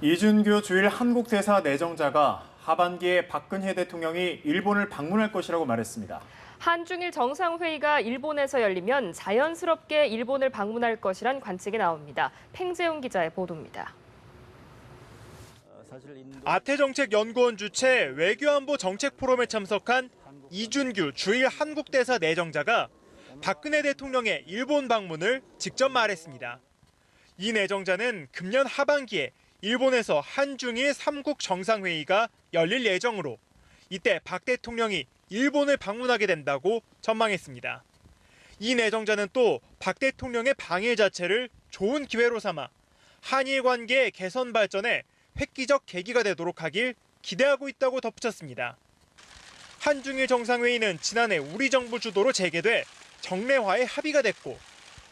이준규 주일 한국 대사 내정자가 하반기에 박근혜 대통령이 일본을 방문할 것이라고 말했습니다. 한중일 정상회의가 일본에서 열리면 자연스럽게 일본을 방문할 것이란 관측이 나옵니다. 팽재용 기자의 보도입니다. 아태정책연구원 주최 외교안보 정책 포럼에 참석한 이준규 주일 한국대사 내정자가 박근혜 대통령의 일본 방문을 직접 말했습니다. 이 내정자는 금년 하반기에 일본에서 한중일 3국 정상회의가 열릴 예정으로 이때 박 대통령이 일본을 방문하게 된다고 전망했습니다. 이 내정자는 또 박 대통령의 방일 자체를 좋은 기회로 삼아 한일 관계의 개선 발전에 획기적 계기가 되도록 하길 기대하고 있다고 덧붙였습니다. 한중일 정상회의는 지난해 우리 정부 주도로 재개돼 정례화에 합의가 됐고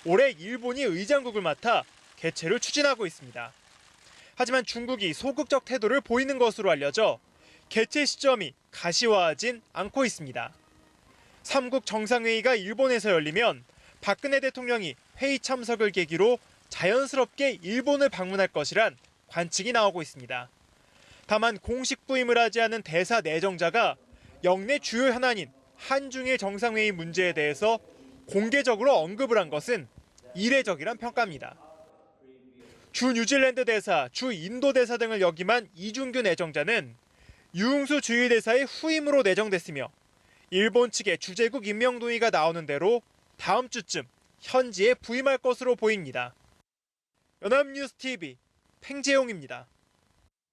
올해 일본이 의장국을 맡아 개최를 추진하고 있습니다. 하지만 중국이 소극적 태도를 보이는 것으로 알려져 개최 시점이 가시화하진 않고 있습니다. 3국 정상회의가 일본에서 열리면 박근혜 대통령이 회의 참석을 계기로 자연스럽게 일본을 방문할 것이란 관측이 나오고 있습니다. 다만 공식 부임을 하지 않은 대사 내정자가 영내 주요 현안인 한중일 정상회의 문제에 대해서 공개적으로 언급을 한 것은 이례적이란 평가입니다. 주 뉴질랜드 대사, 주 인도 대사 등을 역임한 이준규 내정자는 유흥수 주일 대사의 후임으로 내정됐으며 일본 측의 주재국 임명 동의가 나오는 대로 다음 주쯤 현지에 부임할 것으로 보입니다. 연합뉴스 TV 팽재용입니다.